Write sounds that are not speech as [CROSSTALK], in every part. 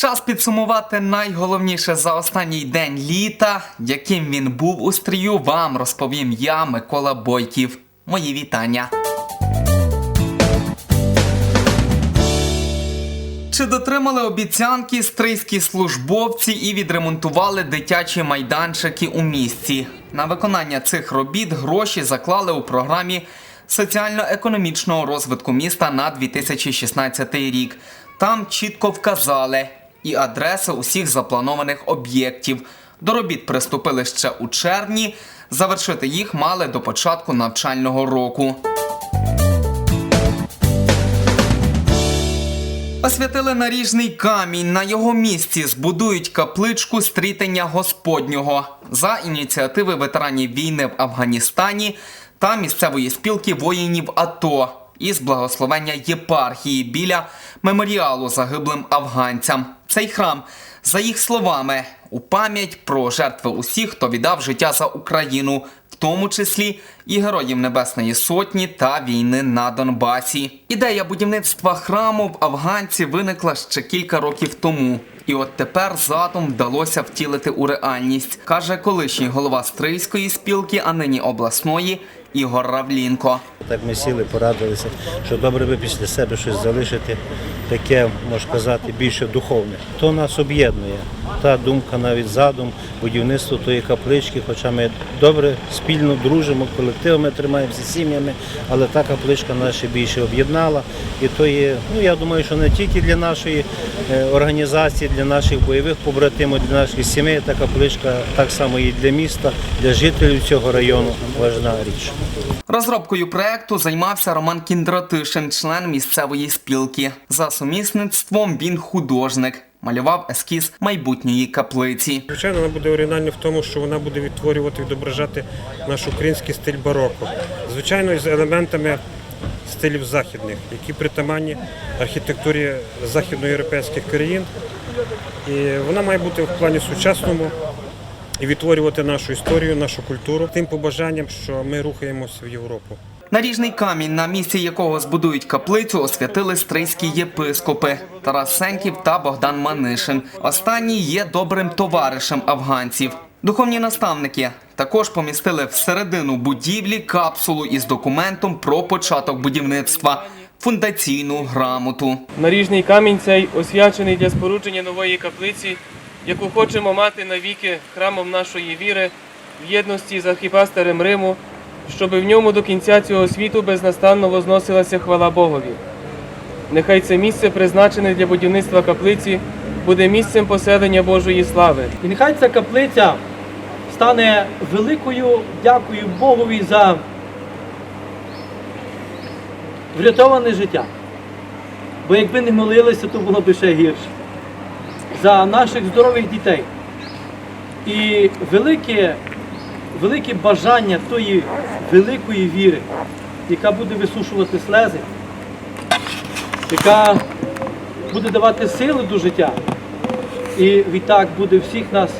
Час підсумувати найголовніше за останній день літа, яким він був у стрію, вам розповім я, Микола Бойків. Мої вітання. Чи дотримали обіцянки стрийські службовці і відремонтували дитячі майданчики у місті? На виконання цих робіт гроші заклали у програмі соціально-економічного розвитку міста на 2016 рік. Там чітко вказали і адреси усіх запланованих об'єктів. До робіт приступили ще у червні. Завершити їх мали до початку навчального року. Освятили наріжний камінь. На його місці збудують капличку стрітення Господнього за ініціативи ветеранів війни в Афганістані та місцевої спілки воїнів АТО із благословення єпархії біля меморіалу загиблим афганцям. Цей храм, за їх словами, у пам'ять про жертви усіх, хто віддав життя за Україну, в тому числі і героїв Небесної Сотні та війни на Донбасі. Ідея будівництва храму в Афганці виникла ще кілька років тому. І от тепер задум вдалося втілити у реальність, каже колишній голова Стрийської спілки, а нині обласної Ігор Равлінко. Так ми сіли, порадилися, що добре би після себе щось залишити, таке, можна сказати, більше духовне. То нас об'єднує. Та думка, навіть задум, будівництво тої каплички, хоча ми добре спільно дружимо, колективами тримаємося сім'ями, але та капличка нас більше об'єднала. І то є, ну я думаю, що не тільки для нашої е, організації, для наших бойових побратимів, для наших сімей, та капличка так само і для міста, для жителів цього району важна річ. Розробкою проекту займався Роман Кіндратишин, член місцевої спілки. За сумісництвом він художник. Малював ескіз майбутньої каплиці. Звичайно, вона буде оригінальною в тому, що вона буде відтворювати, відображати наш український стиль бароко. Звичайно, з елементами стилів західних, які притаманні архітектурі західноєвропейських країн. І вона має бути в плані сучасному і відтворювати нашу історію, нашу культуру тим побажанням, що ми рухаємося в Європу. Наріжний камінь, на місці якого збудують каплицю, освятили стрийські єпископи Тарас Сенків та Богдан Манишин. Останній є добрим товаришем афганців. Духовні наставники також помістили всередину будівлі капсулу із документом про початок будівництва фундаційну грамоту. Наріжний камінь цей освячений для спорудження нової каплиці, яку хочемо мати навіки храмом нашої віри в єдності з архіпастерем Риму, щоб в ньому до кінця цього світу безнастанно возносилася хвала Богові. Нехай це місце, призначене для будівництва каплиці, буде місцем поселення Божої слави. І нехай ця каплиця стане великою дякою Богові за врятоване життя. Бо якби не молилися, то було б ще гірше. За наших здорових дітей. І велике, велике бажання тої великої віри, яка буде висушувати слези, яка буде давати сили до життя. І відтак буде всіх нас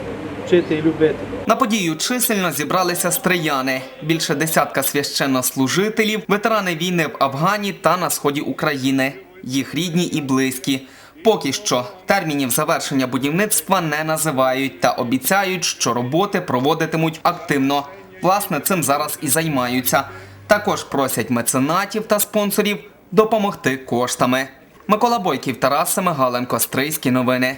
вчити і любити. На подію чисельно зібралися стрияни, більше десятка священнослужителів, ветерани війни в Афгані та на сході України, їх рідні і близькі. Поки що термінів завершення будівництва не називають та обіцяють, що роботи проводитимуть активно. Власне, цим зараз і займаються. Також просять меценатів та спонсорів допомогти коштами. Микола Бойків, Тарас Семигаленко, Стрийські новини.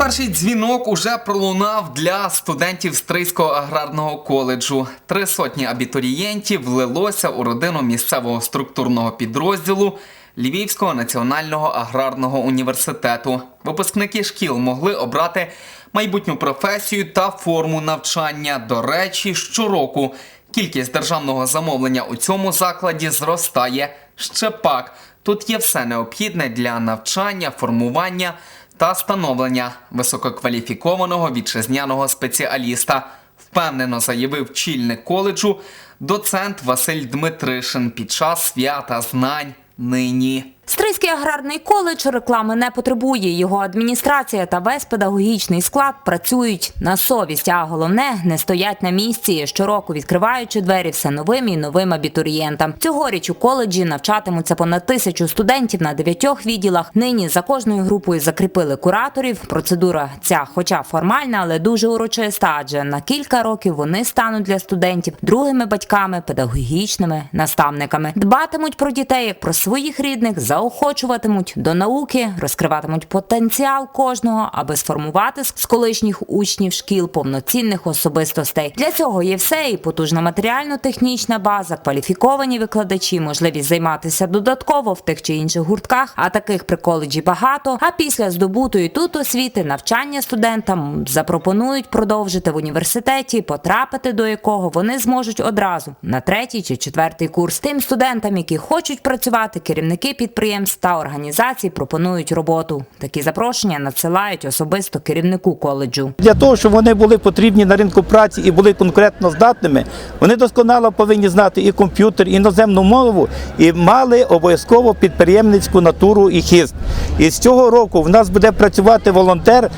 Перший дзвінок уже пролунав для студентів Стрийського аграрного коледжу. Три сотні абітурієнтів влилося у родину місцевого структурного підрозділу Львівського національного аграрного університету. Випускники шкіл могли обрати майбутню професію та форму навчання. До речі, щороку кількість державного замовлення у цьому закладі зростає ще пак. Тут є все необхідне для навчання, формування та становлення висококваліфікованого вітчизняного спеціаліста, впевнено заявив чільник коледжу доцент Василь Дмитришин під час свята знань нині. Стрийський аграрний коледж реклами не потребує. Його адміністрація та весь педагогічний склад працюють на совість, а головне не стоять на місці, щороку відкриваючи двері все новим і новим абітурієнтам. Цьогоріч у коледжі навчатимуться понад тисячу студентів на дев'ятьох відділах. Нині за кожною групою закріпили кураторів. Процедура ця, хоча формальна, але дуже урочиста, адже на кілька років вони стануть для студентів другими батьками, педагогічними наставниками. Дбатимуть про дітей як про своїх рідних, заохочуватимуть до науки, розкриватимуть потенціал кожного, аби сформувати з колишніх учнів шкіл повноцінних особистостей. Для цього є все і потужна матеріально-технічна база, кваліфіковані викладачі, можливість займатися додатково в тих чи інших гуртках. А таких при коледжі багато. А після здобутої тут освіти навчання студентам запропонують продовжити в університеті, потрапити до якого вони зможуть одразу на третій чи четвертий курс. Тим студентам, які хочуть працювати, керівники підприємств та організацій пропонують роботу. Такі запрошення надсилають особисто керівнику коледжу. Для того, щоб вони були потрібні на ринку праці і були конкурентно здатними, вони досконало повинні знати і комп'ютер, і іноземну мову, і мали обов'язково підприємницьку натуру і хист. І з цього року в нас буде працювати волонтер.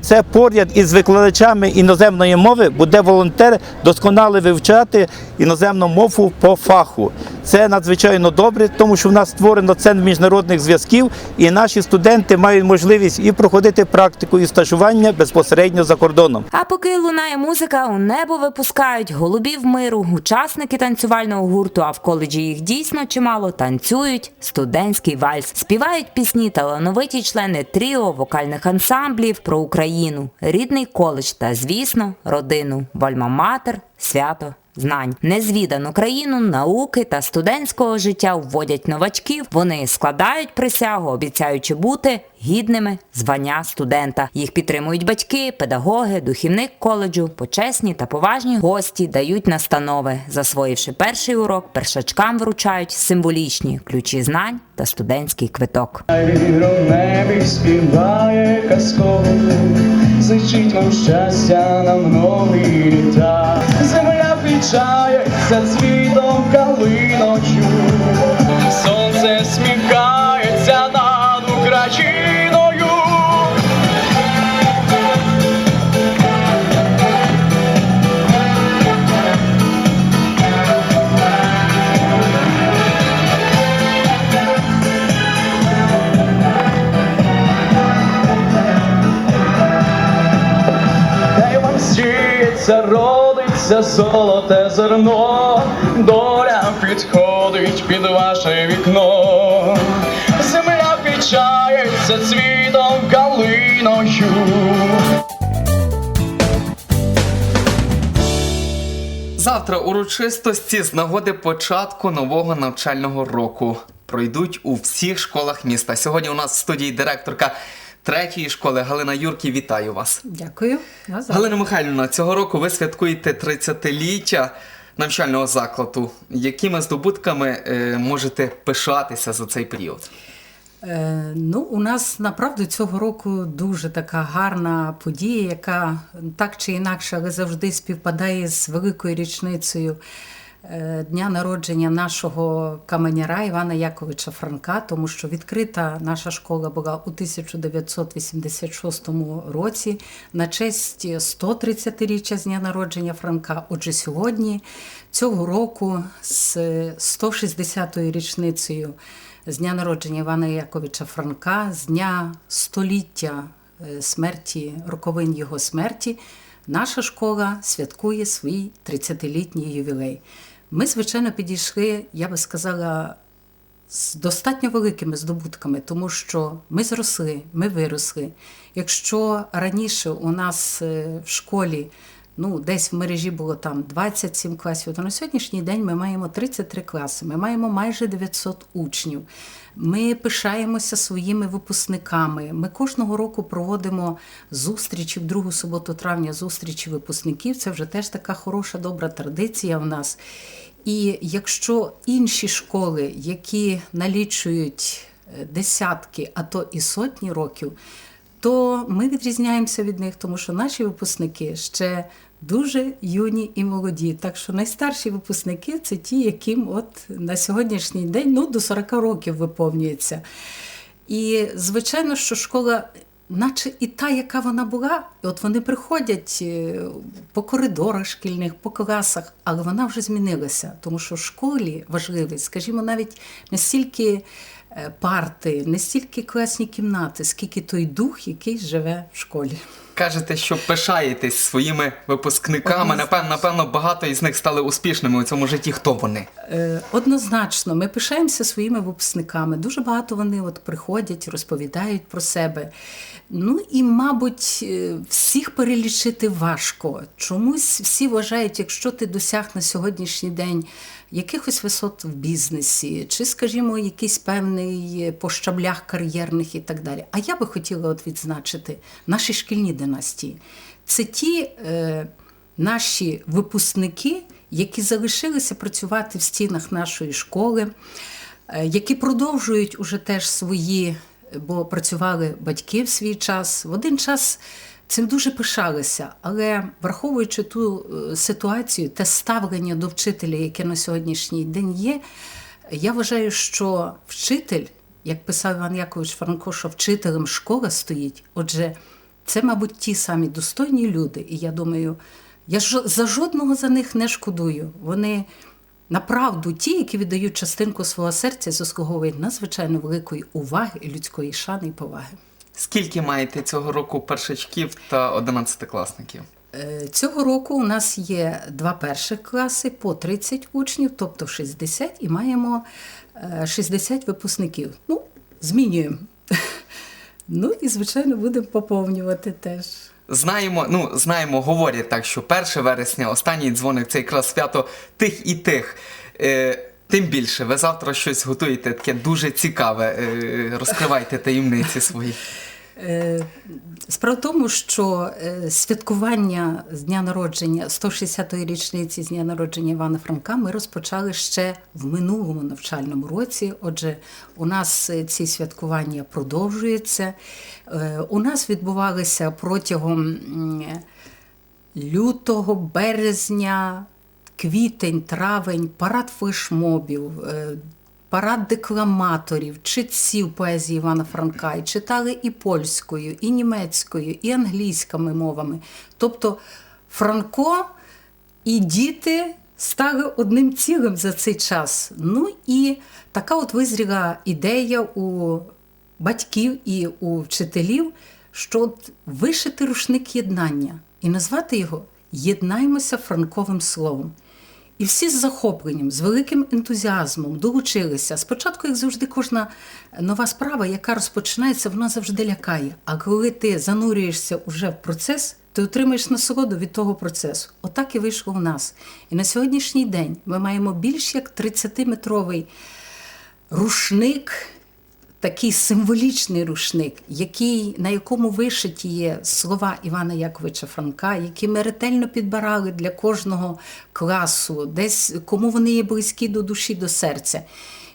Це поряд із викладачами іноземної мови буде волонтер досконало вивчати іноземну мову по фаху. Це надзвичайно добре, тому що в нас створено центр міжнародних зв'язків, і наші студенти мають можливість і проходити практику і стажування безпосередньо за кордоном. А поки лунає музика, у небо випускають голубів миру, учасники танцювального гурту. А в коледжі їх дійсно чимало танцюють студентський вальс, співають пісні талановиті члени тріо, вокальних ансамблів про Україну, рідний коледж та, звісно, родину, вальма-матер, свято. Знань незвідану країну, науки та студентського життя вводять новачків. Вони складають присягу, обіцяючи бути гідними звання студента. Їх підтримують батьки, педагоги, духівник коледжу, почесні та поважні гості дають настанови. Засвоївши перший урок, першачкам вручають символічні ключі знань та студентський квиток. Зичить нам щастя на многі літа. Земля вічається цвітом калиночу, родиться золоте зерно, доля підходить під ваше вікно, земля вічається цвітом калиною. Завтра урочистості з нагоди початку нового навчального року пройдуть у всіх школах міста. Сьогодні у нас в студії директорка третьої школи Галина Юрків. Вітаю вас. Дякую. Назад. Галина Михайлівна, цього року ви святкуєте 30-ліття навчального закладу. Якими здобутками е, можете пишатися за цей період? Е, ну, у нас направду цього року дуже така гарна подія, яка так чи інакше, але завжди співпадає з великою річницею дня народження нашого каменяра Івана Яковича Франка, тому що відкрита наша школа була у 1986 році на честь 130-річчя з дня народження Франка. Отже, сьогодні цього року з 160-ю річницею з дня народження Івана Яковича Франка, з дня століття е, смерті, роковин його смерті, наша школа святкує свій 30-літній ювілей. Ми, звичайно, підійшли, я би сказала, з достатньо великими здобутками, тому що ми зросли, ми виросли. Якщо раніше у нас е, в школі ну, десь в мережі було там 27 класів, то на сьогоднішній день ми маємо 33 класи, ми маємо майже 900 учнів. Ми пишаємося своїми випускниками. Ми кожного року проводимо зустрічі в другу суботу травня, зустрічі випускників. Це вже теж така хороша, добра традиція в нас. І якщо інші школи, які налічують е, десятки, а то і сотні років, то ми відрізняємося від них, тому що наші випускники ще дуже юні і молоді. Так що найстарші випускники це ті, яким от на сьогоднішній день ну, до 40 років виповнюється. І звичайно, що школа, наче і та, яка вона була, і от вони приходять е, по коридорах шкільних, по класах, але вона вже змінилася, тому що в школі важливий, скажімо, навіть не стільки е, парти, не стільки класні кімнати, скільки той дух, який живе в школі. Кажете, що пишаєтесь своїми випускниками. Напевно, напевно, багато із них стали успішними у цьому житті. Хто вони? Е, Однозначно, ми пишаємося своїми випускниками. Дуже багато вони от приходять, розповідають про себе. Ну і, мабуть, е, всіх перелічити важко. Чомусь всі вважають, якщо ти досяг на сьогоднішній день якихось висот в бізнесі, чи, скажімо, якийсь певний по щаблях кар'єрних і так далі. А я би хотіла от відзначити наші шкільні династії. Це ті е, наші випускники, які залишилися працювати в стінах нашої школи, е, які продовжують уже теж свої, бо працювали батьки в свій час. В один час цим дуже пишалися, але враховуючи ту е, ситуацію, те ставлення до вчителя, яке на сьогоднішній день є, я вважаю, що вчитель, як писав Іван Якович Франко, що вчителем школа стоїть. Отже, це, мабуть, ті самі достойні люди. І я думаю, я ж за жодного за них не шкодую. Вони направду ті, які віддають частинку свого серця, заслуговують надзвичайно великої уваги, людської шани і поваги. Скільки маєте цього року першачків та одинадцятикласників? Е, Цього року у нас є два перших класи по 30 учнів, тобто 60, і маємо е, 60 випускників. Ну, змінюємо. [LAUGHS] Ну і, звичайно, будемо поповнювати теж. Знаємо, ну знаємо, говорять так, що 1 вересня, останній дзвоник це якраз свято тих і тих. Е, тим більше, ви завтра щось готуєте таке дуже цікаве. Е, розкривайте таємниці свої. Е, Справа в тому, що е, святкування з дня народження 160-ї річниці з дня народження Івана Франка ми розпочали ще в минулому навчальному році. Отже, у нас ці святкування продовжуються. У нас відбувалися протягом лютого, березня, квітень, травень, парад флешмобів, е, парад декламаторів, читців поезії Івана Франка. І читали і польською, і німецькою, і англійськими мовами. Тобто Франко і діти стали одним цілим за цей час. Ну і така от визріла ідея у батьків і у вчителів, що от вишити рушник єднання і назвати його Єднаймося франковим словом. І всі з захопленням, з великим ентузіазмом долучилися. Спочатку, як завжди, кожна нова справа, яка розпочинається, вона завжди лякає. А коли ти занурюєшся уже в процес, ти отримаєш насолоду від того процесу. Отак і вийшло в нас. І на сьогоднішній день ми маємо більш як 30-метровий рушник, такий символічний рушник, який, на якому вишиті є слова Івана Яковича Франка, які ми ретельно підбирали для кожного класу, десь кому вони є близькі до душі, до серця.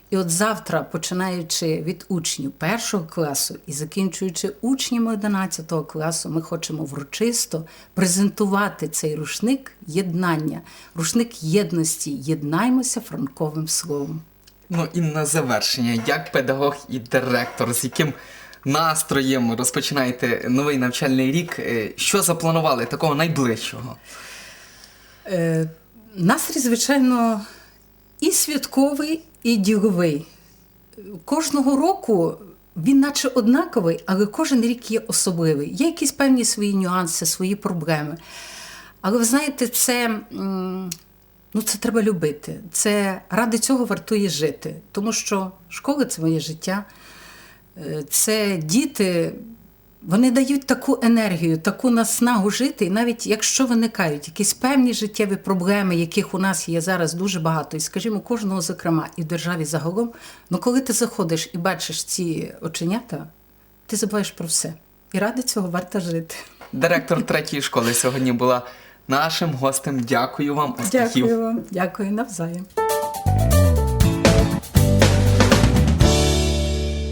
І от завтра, починаючи від учнів першого класу і закінчуючи учнями 11 класу, ми хочемо врочисто презентувати цей рушник єднання, рушник єдності. Єднаймося франковим словом. Ну і на завершення, як педагог і директор, з яким настроєм розпочинаєте новий навчальний рік, Е, що запланували такого найближчого? Е, Настрій, звичайно, і святковий, і діловий. Кожного року він наче однаковий, але кожен рік є особливий. Є якісь певні свої нюанси, свої проблеми. Але ви знаєте, це, ну, це треба любити. Це ради цього вартує жити. Тому що школа це моє життя. Е, Це діти, вони дають таку енергію, таку наснагу жити. І навіть якщо виникають якісь певні життєві проблеми, яких у нас є зараз дуже багато, і скажімо, кожного зокрема, і в державі загалом, ну коли ти заходиш і бачиш ці оченята, ти забуваєш про все. І ради цього варто жити. Директор третьої школи сьогодні була нашим гостем. Дякую вам. Успіхів. Дякую вам, дякую навзаєм.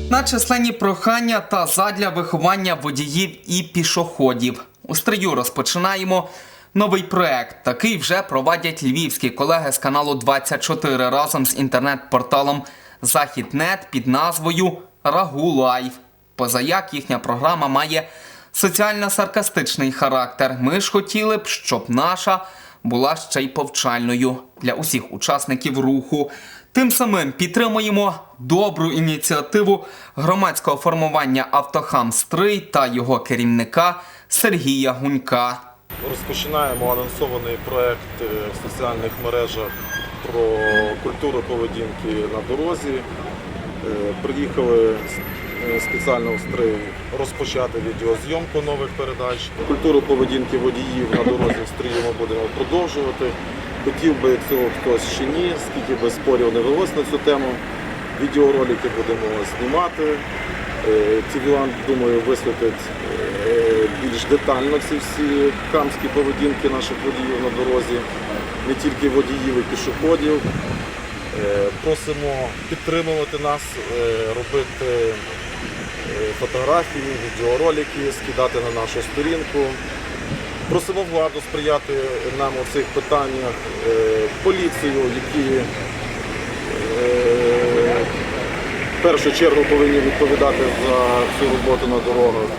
На численні прохання та задля виховання водіїв і пішоходів. У стрию розпочинаємо Новий проект такий вже провадять львівські колеги з каналу 24 разом з інтернет-порталом Західнет під назвою Рагу Лайв. Позаяк їхня програма має соціально-саркастичний характер. Ми ж хотіли б, щоб наша була ще й повчальною для усіх учасників руху. Тим самим підтримуємо добру ініціативу громадського формування Автохам Стрий та його керівника Сергія Гунька. Розпочинаємо анонсований проект е, в соціальних мережах про культуру поведінки на дорозі. Е, Приїхали спеціально в розпочати відеозйомку нових передач. Культуру поведінки водіїв на дорозі в Стрії ми будемо продовжувати. Хотів би цього хтось чи ні, скільки би спорів не велось на цю тему. Відеоролики будемо знімати. Е, TVLAN, думаю, висвітить е, більш детально ці всі хамські поведінки наших водіїв на дорозі, не тільки водіїв і пішоходів. Е, Просимо підтримувати нас, е, робити е, фотографії, відеоролики, скидати на нашу сторінку. Просимо владу сприяти нам у цих питаннях, е, поліцію, які е, в першу чергу повинні відповідати за цю роботу на дорогах.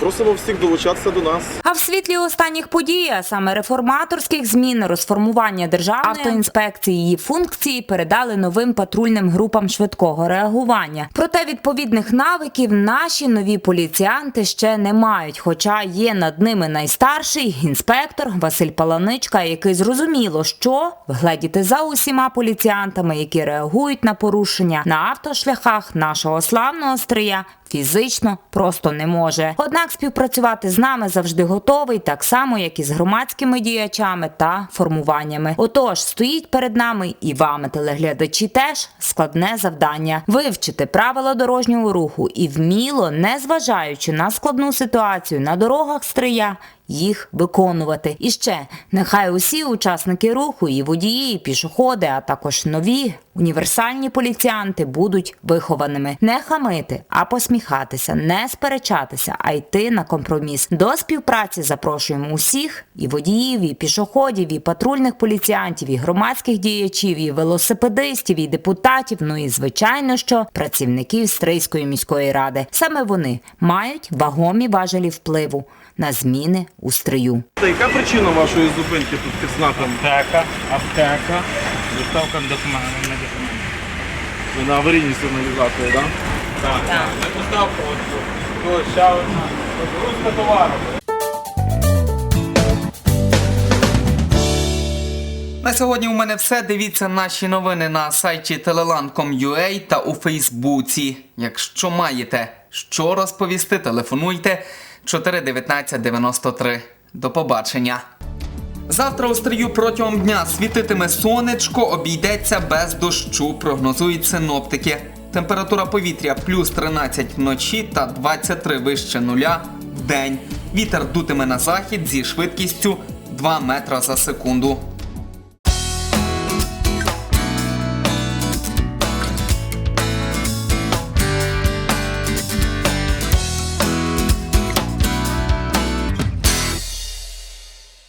Просимо всіх долучатися до нас. А в світлі останніх подій, а саме реформаторських змін, розформування державної автоінспекції її функції передали новим патрульним групам швидкого реагування. Проте відповідних навиків наші нові поліціянти ще не мають. Хоча є над ними найстарший інспектор Василь Паланичка, який зрозуміло, що вгледіти за усіма поліціянтами, які реагують на порушення на автошляхах нашого славного стрия. Фізично просто не може. Однак співпрацювати з нами завжди готовий, так само як і з громадськими діячами та формуваннями. Отож, стоїть перед нами і вами, телеглядачі, теж складне завдання вивчити правила дорожнього руху і вміло, не зважаючи на складну ситуацію на дорогах стрия, їх виконувати. І ще нехай усі учасники руху, і водії, і пішоходи, а також нові універсальні поліціянти будуть вихованими. Не хамити, а посміхатися, не сперечатися, а йти на компроміс. До співпраці запрошуємо усіх і водіїв, і пішоходів, і патрульних поліціянтів, і громадських діячів, і велосипедистів, і депутатів. Ну і звичайно, що працівників Стрийської міської ради. Саме вони мають вагомі важелі впливу на зміни у стрию. Яка причина вашої зупинки тут під знаком? Аптека, аптека, доставка документів. Ви на аварійній сигналізації, так? Так, так. Доставку от ще одна. Розгрузка товару. На сьогодні у мене все. Дивіться наші новини на сайті teleland.com.ua та у Фейсбуці. Якщо маєте що розповісти, телефонуйте 419 93. До побачення. Завтра у стрію протягом дня світитиме сонечко, обійдеться без дощу, прогнозують синоптики. Температура повітря плюс 13 вночі та 23 вище нуля в день. Вітер дутиме на захід зі швидкістю 2 метра за секунду.